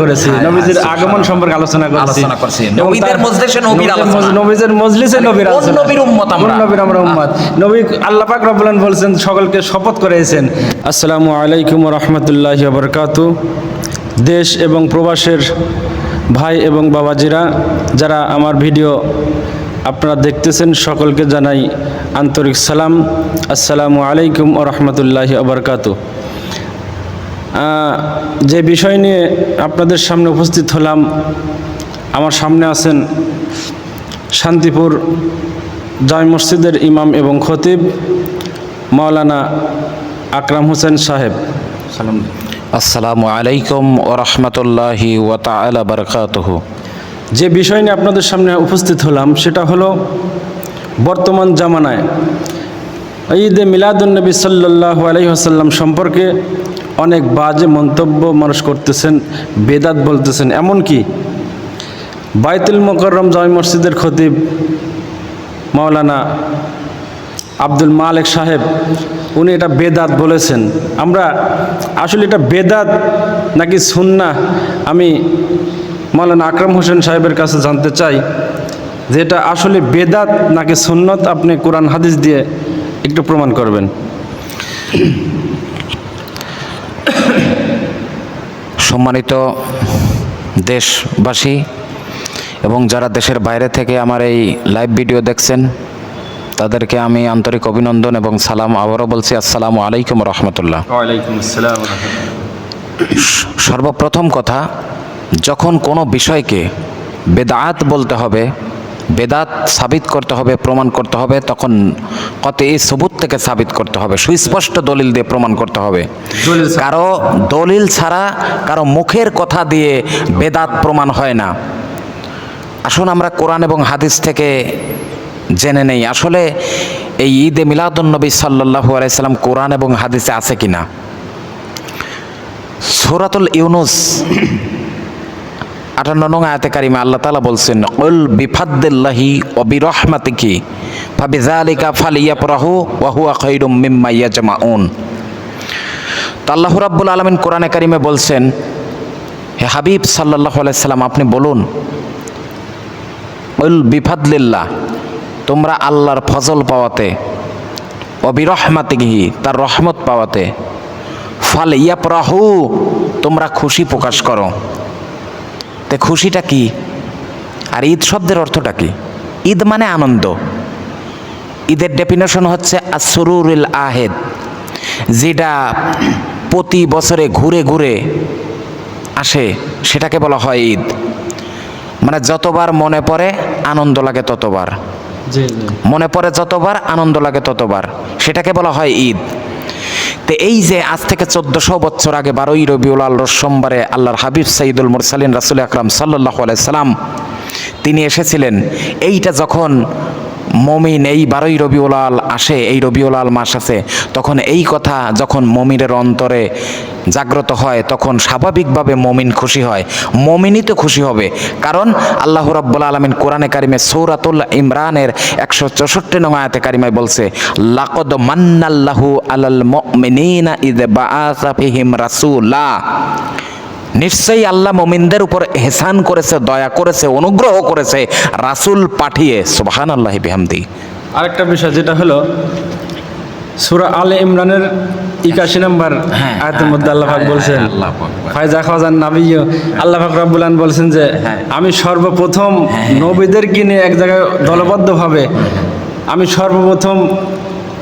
করেছি। হ্যাঁ, নবীজির হ্যাঁ, আগমন সম্পর্কে আলোচনা করেছি। আলোচনা করছি। নবীদের মজলিসে নবীর আলোচনা। নবীদের মজলিসে নবীর কোন আলোচনা। নবীর উম্মত আমরা? নবীর আমরা উম্মত? নবী আল্লাহ পাক রব্বুল আলামিন বলছেন সকলকে শপথ করেছেন। আসসালামু আলাইকুম ওয়া রাহমাতুল্লাহি ওয়া বারাকাতু। দেশ এবং প্রবাসের ভাই এবং বাবাজিরা যারা আমার ভিডিও আপনারা দেখতেছেন সকলকে জানাই আন্তরিক সালাম। আসসালামু আলাইকুম ওয়া রাহমাতুল্লাহি ওয়া বারাকাতু। আহ, যে বিষয় নিয়ে আপনাদের সামনে উপস্থিত হলাম আমার সামনে আছেন শান্তিপুর জামি মসজিদের ইমাম এবং খতিব মাওলানা আকরাম হোসেন সাহেব। সালাম। আসসালামু আলাইকুম ও রহমতুল্লাহি ওয়া তাআলা বারাকাতুহু। যে বিষয় নিয়ে আপনাদের সামনে উপস্থিত হলাম সেটা হলো বর্তমান জামানায় ঈদে মিলাদুলনবী সাল্লাহ আলহিহাসাল্লাম সম্পর্কে অনেক বাজে মন্তব্য মানুষ করতেছেন, বেদাত বলতেছেন। এমনকি বাইতুল মোকররম জামি মসজিদের খতিব মাওলানা আব্দুল মালেক সাহেব, উনি এটা বেদাত বলেছেন। আমরা আসলে এটা বেদাত নাকি সুন্না আমি মাওলানা আকরাম হোসেন সাহেবের কাছে জানতে চাই যে এটা আসলে বেদাত নাকি সুন্নত? আপনি কোরআন, হাদিস দিয়ে একটু প্রমাণ করবেন। সম্মানিত দেশবাসী এবং যারা দেশের বাইরে থেকে আমার এই লাইভ ভিডিও দেখছেন তাদেরকে আমি আন্তরিক অভিনন্দন এবং সালাম আবারও বলছি আসসালামু আলাইকুম রহমতুল্লাহ। সর্বপ্রথম কথা যখন কোনো বিষয়কে বেদাত বলতে হবে বেদাত সাবিত করতে হবে প্রমাণ করতে হবে তখন কত এই সবুত থেকে সাবিত করতে হবে সুস্পষ্ট দলিল দিয়ে প্রমাণ করতে হবে। কারও দলিল ছাড়া কারও মুখের কথা দিয়ে বেদাত প্রমাণ হয় না। আসুন আমরা কোরআন এবং হাদিস থেকে জেনে নেই আসলে এই ঈদে মিলাদুন্নবী সাল্লাহু আলাইসাল্লাম কোরআন এবং হাদিসে আছে কিনা। সূরাতুল ইউনুস আটান্ন নং আয়াতে কারিমে আল্লাহ তালা বলছেন, উল বিফাদ্দিল্লাহি ও বিরহমাতিকি ফাবিজালিকা ফালিয়াপরাহু ওয়া হুয়া খায়রুম মিম্মা ইয়াজমাউন। তো আল্লাহ রাব্বুল আলামিন কোরআনে কারিমে বলছেন, হে হাবিব সাল্লাল্লাহু আলাইহি সাল্লাম, আপনি বলুন, উল বিফাদলিল্লাহ, তোমরা আল্লাহর ফজল পাওয়াতে অবিরহমাতিহি তার রহমত পাওয়াতে ফাল ইয়াপরাহু তোমরা খুশি প্রকাশ করো। তে খুশিটা কি? আর ঈদ শব্দের অর্থটা কি? ঈদ মানে আনন্দ। ঈদের ডেফিনেশন হচ্ছে আসরুরুল আহেদ যেটা প্রতি বছরে ঘুরে ঘুরে আসে সেটাকে বলা হয় ঈদ। মানে যতবার মনে পড়ে আনন্দ লাগে ততবার। মনে পড়ে যতবার আনন্দ লাগে ততবার সেটাকে বলা হয় ঈদ। তো এই যে আজ থেকে চোদ্দশো বছর আগে বারোই রবিউল আল সোমবারে আল্লাহর হাবিব সাইদুল মুরসালিন রাসুল আকরাম সাল্লাহ সাল্লাম তিনি এসেছিলেন। এইটা যখন মমিন এই বারোই রবিউলাল আসে, এই রবিউলাল মাস আছে, তখন এই কথা যখন মমিনের অন্তরে জাগ্রত হয়, তখন স্বাভাবিকভাবে মমিন খুশি হয়। মমিনই তো খুশি হবে। কারণ আল্লাহ রব্বুল আলমিন কোরআনে কারিমে সৌরাতুল ইমরানের একশো চৌষট্টি নং আয়াতে কারিমায় বলছে, লাকদ মান্নাল্লাহু আলাল মুমিনিনা ইদ বাআসা ফিহিম রাসূলা। নিশ্চয়ই আল্লাহ মোমিনদের উপর হেসান করেছে, দয়া করেছে, অনুগ্রহ করেছে, রাসূল পাঠিয়ে সুবহান আল্লাহ বিহামদি। আরেকটা বিষয়, যেটা হলো, সুরা আলে ইমরানের একাশি নম্বর হ্যাঁ, আয়াতের মধ্যে আল্লাহ পাক হ্যাঁ, বলছেন হ্যাঁ, ফায়জা খাজান নাবিয় আল্লাহ পাক রব্বুল আলামিন বলছেন যে হ্যাঁ। আমি সর্বপ্রথম নবীদের কিনে এক জায়গায় দলবদ্ধভাবে আমি সর্বপ্রথম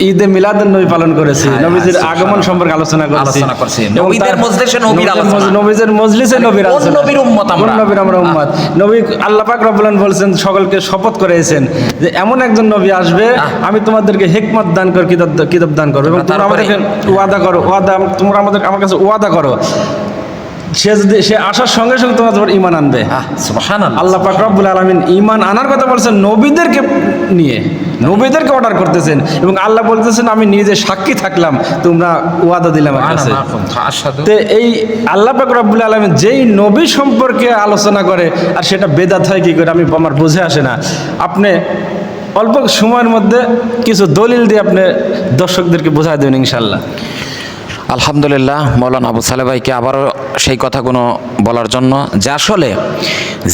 ঈদে মিলাদুন নবী পালন করেছি হ্যাঁ, নবীজির হ্যাঁ, আগমন সম্পর্কে আলোচনা করেছি আলোচনা করছি। নবীদের মজলিসে নবীর আলোচনা। নবীদের মজলিসে মানে নবীর আলোচনা। নবীর উম্মত আমরা? নবীর আমরা উম্মত নবী আল্লাহ পাক রব্বুল আলামিন বলছেন সকলকে শপথ করেছেন যে এমন একজন নবী আসবে আমি তোমাদেরকে হিকমত দান কর কিতাব কিতাব দান করব এবং তোমরা আমাদেরকে ওয়াদা করো ওয়াদা তোমরা আমাদের আমার কাছে ওয়াদা করো সে যদি সে আসার সঙ্গে সঙ্গে তোমরা তোমার ইমান আনবে। আল্লাহ পাক রব্বুল আলামিন ইমান আনার কথা বলছেন নবীদেরকে নিয়ে। নবীদেরকে অর্ডার করতেছেন এবং আল্লাহ বলতেছেন আমি নিজে সাক্ষী থাকলাম তোমরা ওয়াদা দিলাম কাছে। এই আল্লাহ পাক রব্বুল আলমিন যেই নবী সম্পর্কে আলোচনা করে আর সেটা বেদাত হয় কি করে আমি আমার বুঝে আসে না। আপনি অল্প সময়ের মধ্যে কিছু দলিল দিয়ে আপনি দর্শকদেরকে বোঝায় দেবেন ইনশাল্লাহ আলহামদুলিল্লাহ, মৌলানা আবু সালে ভাইকে আবারও সেই কথাগুলো বলার জন্য যে আসলে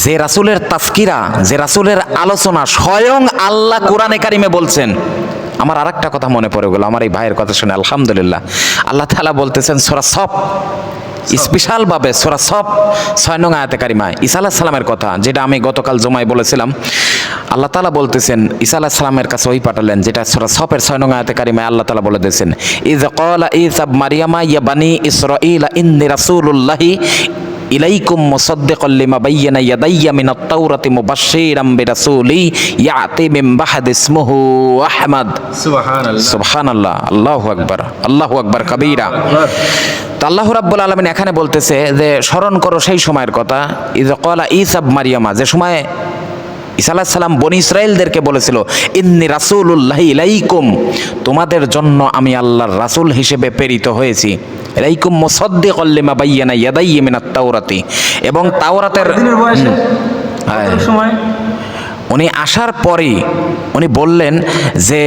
যে রাসুলের তাস্কিরা যে রাসুলের আলোচনা স্বয়ং আল্লাহ কোরআনে কারিমে বলছেন। আমার আর একটা কথা মনে পড়ে গেল, আমার এই ভাইয়ের কথা শুনে, আলহামদুলিল্লাহ। আল্লাহ তালা বলতেছেন, সোরা সব স্পেশালভাবে সোরা সব ছয় নং আয়াতে কারিমা ঈসা আলাহ সালামের কথা, যেটা আমি গতকাল জমায় বলেছিলাম। আল্লাহ তালা বলতেছেন ঈসা আলাহ সালামের কাছে ওই পাঠালেন যেটা সরা সপের ছয় নং আয়াতে কারিমায় আল্লাহ তালা বলে দিয়েছেন ইজ কলা ইজ আব মারিয়ামা ইয়া বানি ইসরাইল ইন্নি রাসূলুল্লাহি ইলাইকুম মুসাদ্দিকাল লিমা বায়্যানা ইয়াদাইয়া মিনাত তাওরাতি মুবাশশিরাম বিরাসূলি ইয়াতি মিন বাহদি ইসমুহু আহমদ। সুবহানাল্লাহ। সুবহানাল্লাহ। আল্লাহু আকবার। আল্লাহু আকবার কবীরা। তো আল্লাহ রাব্বুল আলমিন এখানে বলতেছে যে স্মরণ করো সেই সময়ের কথা ইজ কলা ইসাব মারিয়ামা যে সময় ঈসা আলাহ সালাম বনি ইসরায়েলদেরকে বলেছিল ইন্নি রাসূলুল্লাহি ইলাইকুম তোমাদের জন্য আমি আল্লাহর রাসূল হিসেবে প্রেরিত হয়েছি। ইলাইকুম মুসাদ্দিকাল লিমা বায়্যানা ইয়াদাইয়া মিনাত তাওরাতি। এবং তাওরাতের সময়? উনি আসার পরেই উনি বললেন যে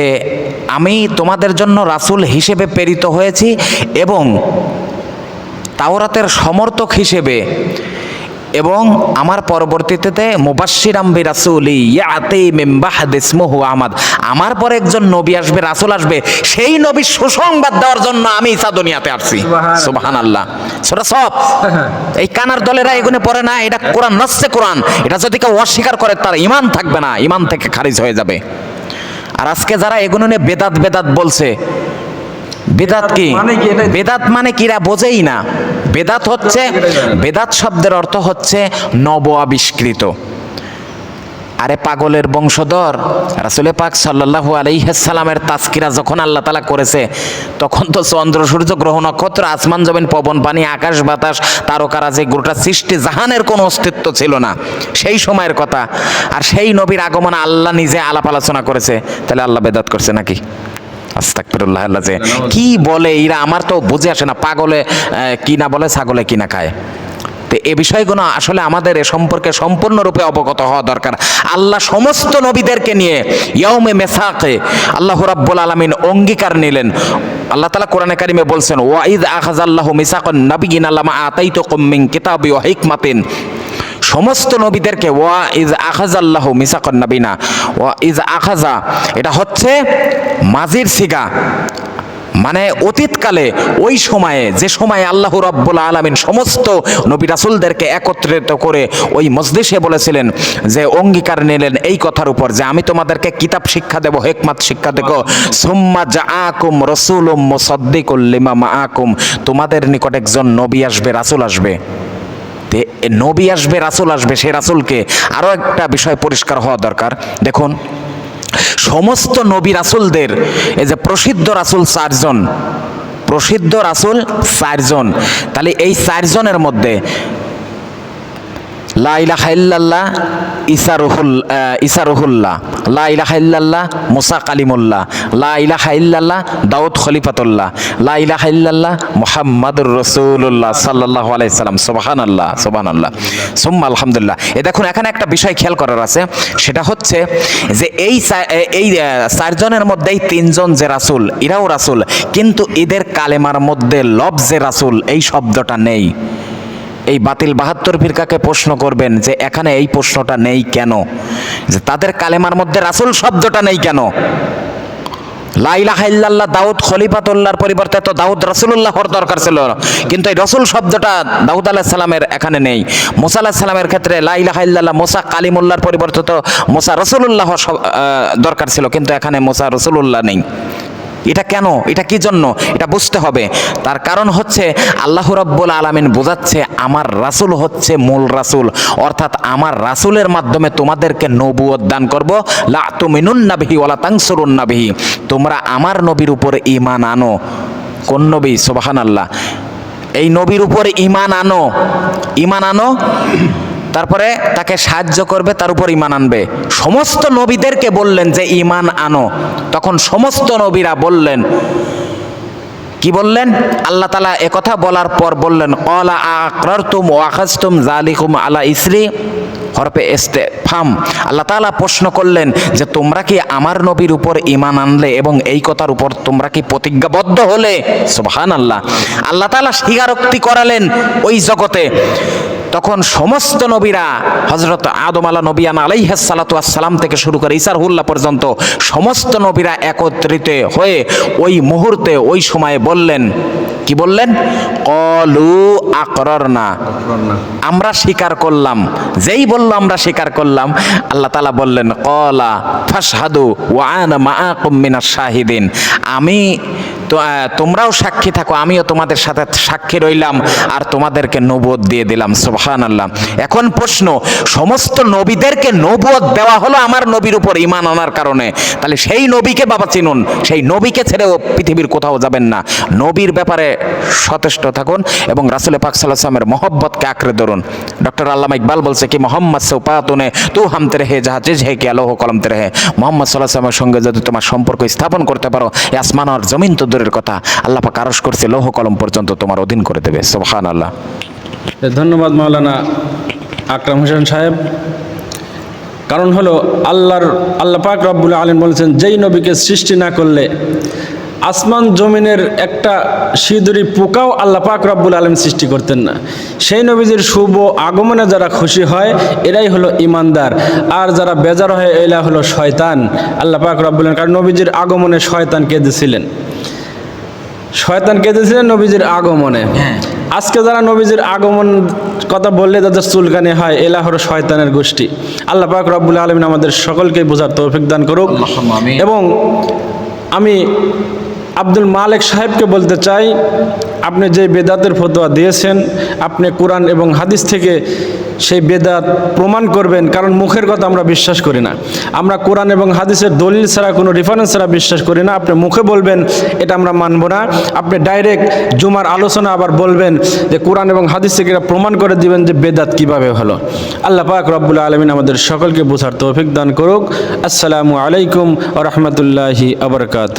আমি তোমাদের জন্য রাসূল হিসেবে প্রেরিত হয়েছি এবং তাওরাতের সমর্থক হিসেবে এবং আমার পরবর্তীতে মুবাশশির আম্বি রাসূলি ইয়াতি মিন বাহদি ইসমুহু আহমদ। আমার পরে একজন নবী আসবে রাসুল আসবে সেই নবীর সুসংবাদ দেওয়ার জন্য আমি ঈসা দুনিয়াতে আসছি। সুবহানাল্লাহ। সুবহানাল্লাহ। সূরা সব এই কানার দলেরা এগুলো পড়ে না এটা কোরআন নচ্ছে কোরআন। এটা যদি কেউ অস্বীকার করে তার ইমান থাকবে না ইমান থেকে খারিজ হয়ে যাবে। আর আজকে যারা এগুলো নিয়ে বেদাত বেদাত বলছে বেদাত কি? মানে? বেদাত মানে কিরা বোঝেই না। বেদাত হচ্ছে, বেদাত শব্দের অর্থ হচ্ছে নব আবিষ্কৃত আরে পাগলের বংশধর, রাসুলে পাক সাল্লাল্লাহু আলাইহাসাল্লামের তাস্কিরা যখন আল্লাহ তালা করেছে, তখন তো চন্দ্র, সূর্য, গ্রহ, নক্ষত্র, আসমান, জমিন, পবন, পানি, আকাশ, বাতাস, তারকারা যে গোটা সৃষ্টি, জাহানের কোনো অস্তিত্ব ছিল না। সেই সময়ের কথা। আর সেই নবীর আগমন আল্লাহ নিজে আলাপ আলোচনা করেছে। তাহলে আল্লাহ বেদাত করছে নাকি? আস্তাকফিরুল্লাহ আল্লাহ যে কি বলে এরা আমার তো বুঝে আসে না পাগলে কি না বলে ছাগলে কি না খায়। তো এ বিষয়গুলো আসলে আমাদের এ সম্পর্কে সম্পূর্ণরূপে অবগত হওয়া দরকার। আল্লাহ সমস্ত নবীদেরকে নিয়ে ইয়ৌমে মেসাকে আল্লাহ রাব্বুল আলামিন অঙ্গীকার নিলেন। আল্লাহ তালা কোরআনে কারিমে বলছেন ওয়াইদ আখাজ আল্লাহ মিসাকন নাবিগিন আল্লামা আতাইতো কম্মিং কিতাবি ও হিকমাতিন। সমস্ত নবীদেরকে, ওয়া ইজ আখাজ আল্লাহ মিসাকন নাবিনা ওয়া ইজ আখাজা এটা হচ্ছে মাজির সিগা। মানে অতীতকালে, ওই সময়ে, যে সময়ে আল্লাহ রব্বুল আলমিন সমস্ত নবী রাসুলদেরকে একত্রিত করে ওই মজলিসে বলেছিলেন যে, অঙ্গীকার নিলেন এই কথার উপর, যে আমি তোমাদেরকে কিতাব শিক্ষা দেব, হেকমাত শিক্ষা দেব। সুম্মা জা আকুম মুসদ্দিকুল লিমা মা আকুম তোমাদের নিকট একজন নবী আসবে, রাসুল আসবে। তে নবী আসবে, রাসুল আসবে সে রাসুলকে আরও একটা বিষয় পরিষ্কার হওয়া দরকার। দেখুন, সমস্ত নবী রাসুলদের, এই যে প্রসিদ্ধ রাসুল চারজন, প্রসিদ্ধ রাসুল চারজন, তাহলে এই চারজনের মধ্যে লা ইলাহা ইল্লাল্লাহ ঈসা রুহুল আহ, রুহুল্লাহ লা ইলাহা ইল্লাল্লাহ মুসা কালিমুল্লাহ। লা ইলাহা ইল্লাল্লাহ দাউদ খলিফাতুল্লাহ। লা ইলাহা ইল্লাল্লাহ মুহাম্মাদুর রাসূলুল্লাহ সাল্লাল্লাহু আলাইহি সাল্লাম। সুবহানাল্লাহ সুবহানাল্লাহ। সুম্মা আলহামদুলিল্লাহ। এ দেখুন এখানে একটা বিষয় খেয়াল করার আছে। সেটা হচ্ছে যে এই এই চারজনের মধ্যে এই তিনজন যে রাসূল এরাও রাসূল। কিন্তু এদের কালেমার মধ্যে লব যে রাসূল এই শব্দটা নেই। এই বাতিল বাহাত্তর ফিরকাকে প্রশ্ন করবেন যে এখানে এই প্রশ্নটা নেই কেন? যে তাদের কালেমার মধ্যে রাসুল শব্দটা নেই কেন? লাইলাহা ইল্লাল্লাহ দাউদ খলিফাতুল্লাহর পরিবর্তে তো দাউদ রাসূলুল্লাহর দরকার ছিল। কিন্তু এই রসুল শব্দটা দাউদ আলাহ সালামের এখানে নেই। মোসা আলাহ সালামের ক্ষেত্রে লাইলাহা ইল্লাল্লাহ, মোসা কালিমুল্লাহর পরিবর্তে তো মোসা রসুলুল্লাহ দরকার ছিল। কিন্তু এখানে মোসা রসুলুল্লাহ নেই। এটা কেন? এটা কি জন্য? এটা বুঝতে হবে। তার কারণ হচ্ছে আল্লাহ রাব্বুল আলামিন বোঝাচ্ছে, আমার রাসূল হচ্ছে মূল রাসূল। অর্থাৎ আমার রাসূলের মাধ্যমে তোমাদেরকে নবুয়ত দান করব। লা তুমিনুন নাবিহি ওয়ালা তানসুরুন নাবিহি তোমরা আমার নবীর উপর ঈমান আনো। কোন নবী? সুবহানাল্লাহ। এই নবীর উপর ঈমান আনো। ঈমান আনো? তারপরে তাকে সাহায্য করবে, তার উপর ইমান আনবে। সমস্ত নবীদেরকে বললেন যে ইমান আনো। তখন সমস্ত নবীরা বললেন, কি বললেন? আল্লাহ তালা একথা বলার পর বললেন কলা আকরার তুম ওয়াখাজ জালিকুম আলা ইসরি। হরপে এস্তে ফাম আল্লাহ তাআলা প্রশ্ন করলেন যে, তোমরা কি আমার নবীর উপর ইমান আনলে এবং এই কথার উপর তোমরা কি প্রতিজ্ঞাবদ্ধ হলে? সুবহান আল্লাহ আল্লাহ তাআলা স্বীকারোক্তি করালেন ওই জগতে। তখন সমস্ত নবীরা হজরত আদম আলা নবিয়ান আলাইহাস সালাতু সালাম থেকে শুরু করে ইসার হুল্লাহ পর্যন্ত সমস্ত নবীরা একত্রিত হয়ে ওই মুহূর্তে ওই সময়ে বললেন কি বললেন? কলু আকরর না আমরা স্বীকার করলাম। যেই বলল আমরা স্বীকার করলাম আল্লাহ তালা বললেন কলা ফাসহাদু ওয়ান মাআকুম মিনাশ শাহিদিন। আমি তো তোমরাও সাক্ষী থাকো, আমিও তোমাদের সাথে সাক্ষী রইলাম আর তোমাদেরকে নবুয়ত দিয়ে দিলাম সুবহান আল্লাহ এখন প্রশ্ন, সমস্ত নবীদেরকে নবুয়ত দেওয়া হলো আমার নবীর উপর ইমান আনার কারণে। তাহলে সেই নবীকে বাবা চিনুন, সেই নবীকে ছেড়েও পৃথিবীর কোথাও যাবেন না। নবীর ব্যাপারে সচেষ্ট থাকুন এবং রাসুল পাক সাল্লামের মহব্বতকে আঁকড়ে ধরুন। ডক্টর আল্লামা ইকবাল বলছে কি, মোহাম্মদ সে তু হামতে রেহে যাহা চেজ হে কি আলোহ কলমতে রেহে মোহাম্মদ সাল্লাহ সাল্লামের সঙ্গে যদি তোমার সম্পর্ক স্থাপন করতে পারো আসমান আর জমিন তো দূরের কথা আল্লাহ পাক আরশ করছে, লৌহ কলম পর্যন্ত তোমার অধীন করে দেবে। সুবহান আল্লাহ ধন্যবাদ মাওলানা আকরাম হোসেন সাহেব। কারণ হলো আল্লাহর, আল্লাহ পাক রব্বুল আলম বলেছেন, যেই নবীকে সৃষ্টি না করলে আসমান জমিনের একটা সিঁদুরি পোকাও আল্লাহ পাক রব্বুল আলম সৃষ্টি করতেন না। সেই নবীজির শুভ আগমনে যারা খুশি হয়, এরাই হলো ইমানদার আর যারা বেজার হয়, এরা হলো শয়তান। আল্লাহ পাক রব্বুল আলম কারণ নবীজির আগমনে শয়তান কেঁদেছিলেন। শয়তান কেঁদেছিলেন নবীজির আগমনে। আজকে যারা নবীজির আগমন কথা বললে তাদের চুলকানি হয় এলা হলো শয়তানের গোষ্ঠী। আল্লাহ পাক রব্বুল আলমিন আমাদের সকলকে বোঝার তৌফিক দান করুক। এবং আমি আব্দুল মালিক সাহেবকে বলতে চাই আপনি যে বেদাতের ফতোয়া দিয়েছেন, আপনি কোরআন এবং হাদিস থেকে সেই বেদাত প্রমাণ করবেন, কারণ মুখের কথা আমরা বিশ্বাস করি না। আমরা কোরআন এবং হাদিসের দলিল ছাড়া, কোনো রেফারেন্স ছাড়া বিশ্বাস করি না। আপনি মুখে বলবেন, এটা আমরা মানব না। আপনি ডাইরেক্ট জুমার আলোচনা আবার বলবেন যে কোরআন এবং হাদিস থেকে এটা প্রমাণ করে দিবেন যে বেদাত কীভাবে হলো। আল্লাহ পাক রব্বুল আলমিন আমাদের সকলকে বোঝার তৌফিক দান করুক। আসসালামু আলাইকুম ও রহমতুল্লাহি আবরকাত